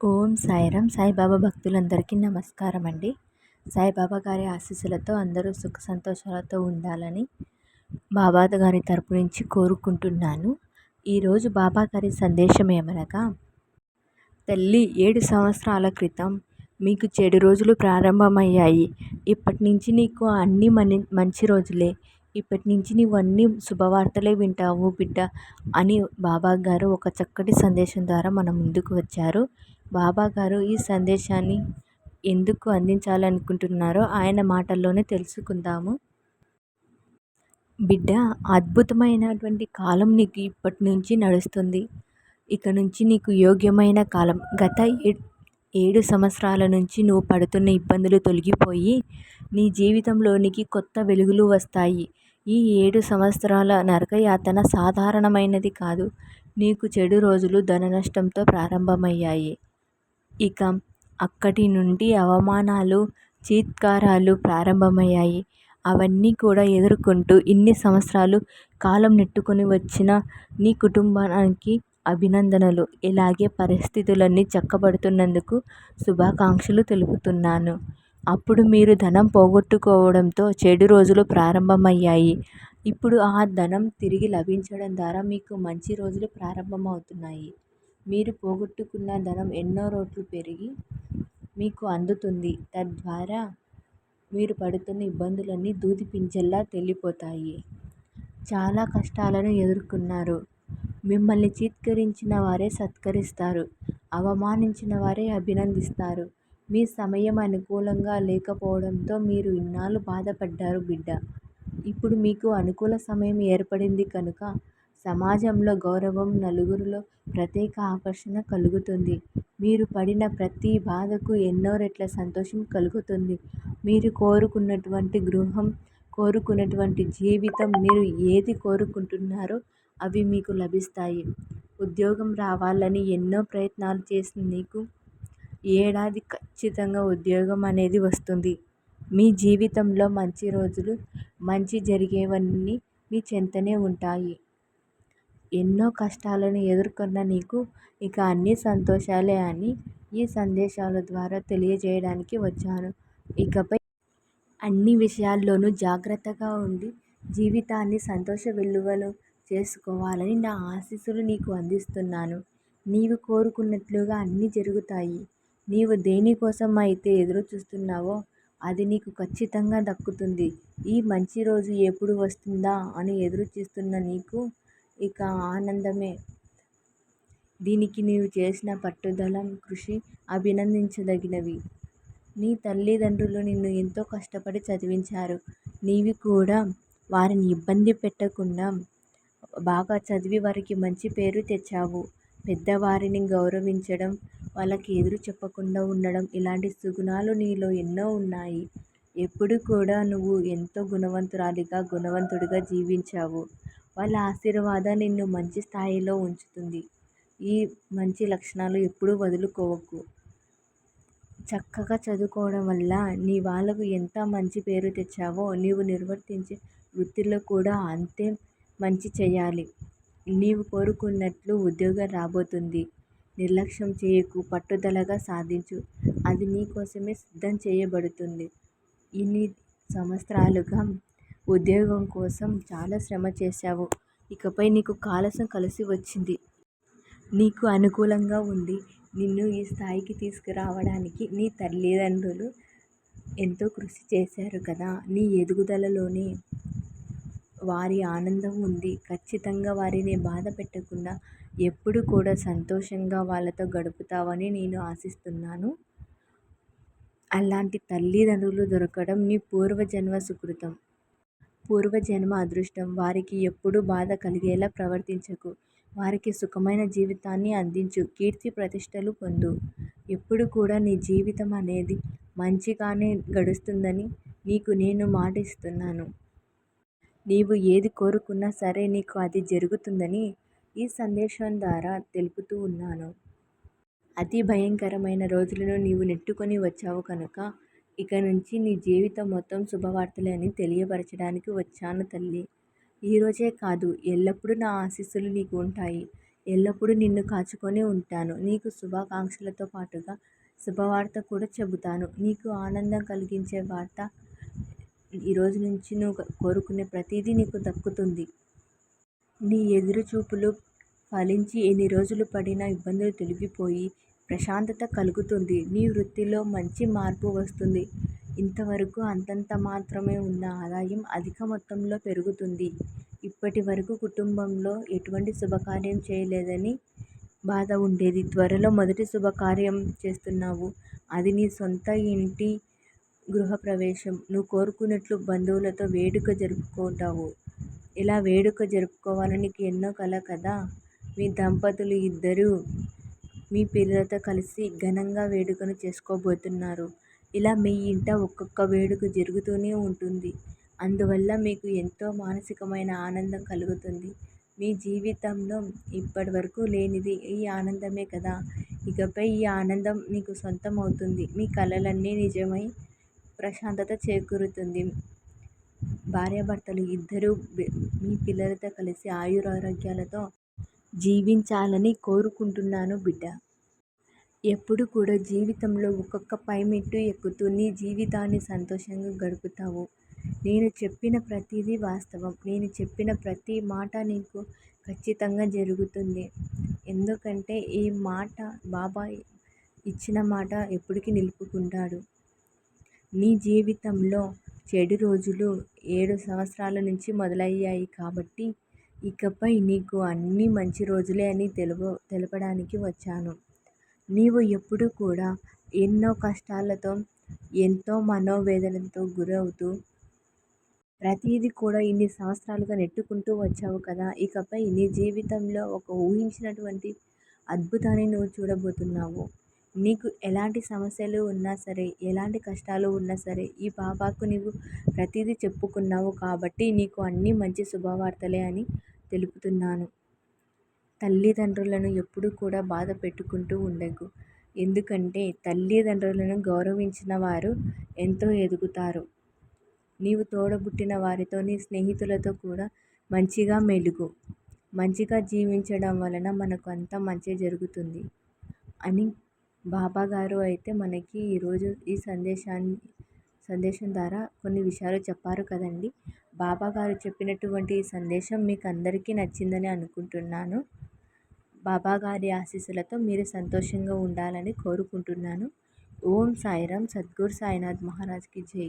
ఓం సాయిరామ్ సాయిబాబా భక్తులందరికీ నమస్కారం అండి సాయిబాబా గారి ఆశీస్సులతో అందరూ సుఖ సంతోషాలతో ఉండాలని బాబా గారి తరపు నుంచి కోరుకుంటున్నాను. ఈరోజు బాబా గారి సందేశం ఏమనగా తల్లి ఏడు సంవత్సరాల క్రితం మీకు చెడు రోజులు ప్రారంభమయ్యాయి. ఇప్పటి నుంచి నీకు అన్ని మని మంచి రోజులే. ఇప్పటి నుంచి నీవు అన్ని శుభవార్తలే వింటావు బిడ్డ అని బాబా గారు ఒక చక్కటి సందేశం ద్వారా మన ముందుకు వచ్చారు. బాబా గారు ఈ సందేశాన్ని ఎందుకు అందించాలనుకుంటున్నారో ఆయన మాటల్లోనే తెలుసుకుందాము. బిడ్డ అద్భుతమైనటువంటి కాలం నీకు ఇప్పటి నుంచి నడుస్తుంది. ఇక నుంచి నీకు యోగ్యమైన కాలం. గత ఏడు సంవత్సరాల నుంచి నువ్వు పడుతున్న ఇబ్బందులు తొలగిపోయి నీ జీవితంలోనికి కొత్త వెలుగులు వస్తాయి. ఈ ఏడు సంవత్సరాల నరకయాతన సాధారణమైనది కాదు. నీకు చెడు రోజులు ధన నష్టంతో ప్రారంభమయ్యాయి. ఇక అక్కడి నుండి అవమానాలు చీత్కారాలు ప్రారంభమయ్యాయి. అవన్నీ కూడా ఎదుర్కొంటూ ఇన్ని సంవత్సరాలు కాలం నెట్టుకొని వచ్చిన నీ కుటుంబానికి అభినందనలు. ఇలాగే పరిస్థితులన్నీ చక్కబడుతున్నందుకు శుభాకాంక్షలు తెలుపుతున్నాను. అప్పుడు మీరు ధనం పోగొట్టుకోవడంతో చెడు రోజులు ప్రారంభమయ్యాయి. ఇప్పుడు ఆ ధనం తిరిగి లభించడం ద్వారా మీకు మంచి రోజులు ప్రారంభమవుతున్నాయి. మీరు పోగొట్టుకున్న ధనం ఎన్నో రోట్లు పెరిగి మీకు అందుతుంది. తద్వారా మీరు పడుతున్న ఇబ్బందులన్నీ దూది పింజల్లా తెల్లిపోతాయి చాలా కష్టాలను ఎదుర్కొన్నారు. మిమ్మల్ని చీత్కరించిన వారే సత్కరిస్తారు. అవమానించిన వారే అభినందిస్తారు. మీ సమయం అనుకూలంగా లేకపోవడంతో మీరు ఇన్నాళ్ళు బాధపడ్డారు బిడ్డ. ఇప్పుడు మీకు అనుకూల సమయం ఏర్పడింది కనుక సమాజంలో గౌరవం నలుగురిలో ప్రత్యేక ఆకర్షణ కలుగుతుంది. మీరు పడిన ప్రతి బాధకు ఎన్నో రెట్ల సంతోషం కలుగుతుంది. మీరు కోరుకున్నటువంటి గృహం కోరుకున్నటువంటి జీవితం మీరు ఏది కోరుకుంటున్నారో అవి మీకు లభిస్తాయి. ఉద్యోగం రావాలని ఎన్నో ప్రయత్నాలు చేసిన నీకు ఏడాది ఖచ్చితంగా ఉద్యోగం అనేది వస్తుంది. మీ జీవితంలో మంచి రోజులు మంచి జరిగేవన్నీ మీ చెంతనే ఉంటాయి. ఎన్నో కష్టాలను ఎదుర్కొన్న నీకు ఇక అన్ని సంతోషాలే అని ఈ సందేశాల ద్వారా తెలియజేయడానికి వచ్చాను. ఇకపై అన్ని విషయాల్లోనూ జాగ్రత్తగా ఉండి జీవితాన్ని సంతోష విలువలు చేసుకోవాలని నా ఆశీస్సులు నీకు అందిస్తున్నాను. నీవు కోరుకున్నట్లుగా అన్నీ జరుగుతాయి. నీవు దేనికోసం అయితే ఎదురు చూస్తున్నావో అది నీకు ఖచ్చితంగా దక్కుతుంది. ఈ మంచి రోజు ఎప్పుడు వస్తుందా అని ఎదురు చూస్తున్న నీకు ఇక ఆనందమే. దీనికి నీవు చేసిన పట్టుదల కృషి అభినందించదగినవి. నీ తల్లిదండ్రులు నిన్ను ఎంతో కష్టపడి చదివించారు. నీవి కూడా వారిని ఇబ్బంది పెట్టకుండా బాగా చదివి వారికి మంచి పేరు తెచ్చావు. పెద్దవారిని గౌరవించడం వాళ్ళకి ఎదురు చెప్పకుండా ఉండడం ఇలాంటి సుగుణాలు నీలో ఎన్నో ఉన్నాయి. ఎప్పుడు కూడా నువ్వు ఎంతో గుణవంతురాలిగా గుణవంతుడిగా జీవించావు. వాళ్ళ ఆశీర్వాదం నిన్ను మంచి స్థాయిలో ఉంచుతుంది. ఈ మంచి లక్షణాలు ఎప్పుడూ వదులుకోవద్దు చక్కగా చదువుకోవడం వల్ల నీ వాళ్ళకు ఎంత మంచి పేరు తెచ్చావో నీవు నిర్వర్తించే వృత్తిలో కూడా అంతే మంచి చేయాలి. నీవు కోరుకున్నట్లు ఉద్యోగం రాబోతుంది. నిర్లక్ష్యం చేయకు పట్టుదలగా సాధించు. అది నీ కోసమే సిద్ధం చేయబడుతుంది. ఇన్ని సంవత్సరాలుగా ఉద్యోగం కోసం చాలా శ్రమ చేశావు. ఇకపై నీకు కాలసం కలిసి వచ్చింది. నీకు అనుకూలంగా ఉంది. నిన్ను ఈ స్థాయికి తీసుకురావడానికి నీ తల్లిదండ్రులు ఎంతో కృషి చేశారు కదా. నీ ఎదుగుదలలోనే వారి ఆనందం ఉంది. ఖచ్చితంగా వారిని బాధ పెట్టకుండా ఎప్పుడు కూడా సంతోషంగా వాళ్ళతో గడుపుతావని నేను ఆశిస్తున్నాను. అలాంటి తల్లిదండ్రులు దొరకడం నీ పూర్వజన్మ సుకృతం. పూర్వజన్మ అదృష్టం. వారికి ఎప్పుడూ బాధ కలిగేలా ప్రవర్తించకు. వారికి సుఖమైన జీవితాన్ని అందించు. కీర్తి ప్రతిష్టలు పొందు. ఎప్పుడు కూడా నీ జీవితం అనేది మంచిగానే గడుస్తుందని నీకు నేను మాట ఇస్తున్నాను నీవు ఏది కోరుకున్నా సరే నీకు అది జరుగుతుందని ఈ సందేశం ద్వారా తెలుపుతూ ఉన్నాను. అతి భయంకరమైన రోజులను నీవు నెట్టుకొని వచ్చావు కనుక ఇక నుంచి నీ జీవితం మొత్తం శుభవార్తలే అని తెలియపరచడానికి వచ్చాను తల్లి. ఈరోజే కాదు ఎల్లప్పుడూ నా ఆశీస్సులు నీకు ఉంటాయి. ఎల్లప్పుడూ నిన్ను కాచుకొని ఉంటాను. నీకు శుభాకాంక్షలతో పాటుగా శుభవార్త కూడా చెబుతాను. నీకు ఆనందం కలిగించే వార్త ఈరోజు నుంచి నువ్వు కోరుకునే ప్రతిదీ నీకు దక్కుతుంది. నీ ఎదురుచూపులు ఫలించి ఎన్ని రోజులు పడిన ఇబ్బందులు తొలగిపోయి ప్రశాంతత కలుగుతుంది. నీ వృత్తిలో మంచి మార్పు వస్తుంది. ఇంతవరకు అంతంత మాత్రమే ఉన్న ఆదాయం అధిక మొత్తంలో పెరుగుతుంది. ఇప్పటి వరకు కుటుంబంలో ఎటువంటి శుభకార్యం చేయలేదని బాధ ఉండేది. త్వరలో మొదటి శుభకార్యం చేస్తున్నావు. అది నీ సొంత ఇంటి గృహప్రవేశం. నువ్వు కోరుకున్నట్లు బంధువులతో వేడుక జరుపుకుంటావు. ఇలా వేడుక జరుపుకోవాలని నీకు ఎన్నో కల కదా? మీ దంపతులు ఇద్దరూ మీ పిల్లలతో కలిసి ఘనంగా వేడుకను చేసుకోబోతున్నారు. ఇలా మీ ఇంట ఒక్కొక్క వేడుక జరుగుతూనే ఉంటుంది. అందువల్ల మీకు ఎంతో మానసికమైన ఆనందం కలుగుతుంది. మీ జీవితంలో ఇప్పటి వరకు లేనిది ఈ ఆనందమే కదా? ఇకపై ఈ ఆనందం మీకు సొంతం అవుతుంది మీ కలలన్నీ నిజమై ప్రశాంతత చేకూరుతుంది. భార్యాభర్తలు ఇద్దరూ మీ పిల్లలతో కలిసి ఆయురారోగ్యాలతో జీవించాలని కోరుకుంటున్నాను బిడ్డ. ఎప్పుడు కూడా జీవితంలో ఒక్కొక్క పైమెట్టు ఎక్కుతూ నీ జీవితాన్ని సంతోషంగా గడుపుతావు. నేను చెప్పిన ప్రతిదీ వాస్తవం. నేను చెప్పిన ప్రతి మాట నీకు ఖచ్చితంగా జరుగుతుంది. ఎందుకంటే ఈ మాట బాబా ఇచ్చిన మాట ఎప్పటికీ నిలుపుకుంటాడు. నీ జీవితంలో చెడు రోజులు ఏడు సంవత్సరాల నుంచి మొదలయ్యాయి కాబట్టి ఇకపై నీకు అన్నీ మంచి రోజులే అని తెలుపు తెలపడానికి వచ్చాను. నీవు ఎప్పుడు కూడా ఎన్నో కష్టాలతో ఎంతో మనోవేదనతో గురవుతూ ప్రతీది కూడా ఇన్ని సంవత్సరాలుగా నెట్టుకుంటూ వచ్చావు కదా! ఇకపై నీ జీవితంలో ఒక ఊహించినటువంటి అద్భుతాన్ని నువ్వు చూడబోతున్నావు. నీకు ఎలాంటి సమస్యలు ఉన్నా సరే ఎలాంటి కష్టాలు ఉన్నా సరే ఈ బాబాకు నీవు ప్రతిదీ చెప్పుకున్నావు కాబట్టి నీకు అన్నీ మంచి శుభవార్తలే అని తెలుపుతున్నాను. తల్లిదండ్రులను ఎప్పుడూ కూడా బాధ పెట్టుకుంటూ ఉండకు. ఎందుకంటే తల్లిదండ్రులను గౌరవించిన వారు ఎంతో ఎదుగుతారు. నీవు తోడబుట్టిన వారితో నీ స్నేహితులతో కూడా మంచిగా మెలుగు. మంచిగా జీవించడం వలన మనకు అంతా మంచి జరుగుతుంది. అని బాబా గారు అయితే మనకి ఈరోజు ఈ సందేశాన్ని సందేశం ద్వారా కొన్ని విషయాలు చెప్పారు కదండి. బాబా గారు చెప్పినటువంటి ఈ సందేశం మీకు అందరికీ నచ్చిందని అనుకుంటున్నాను. బాబా గారి ఆశీస్సులతో మీరు సంతోషంగా ఉండాలని కోరుకుంటున్నాను. ఓం సాయిరామ్ సద్గురు సాయినాథ్ మహారాజ్కి జై.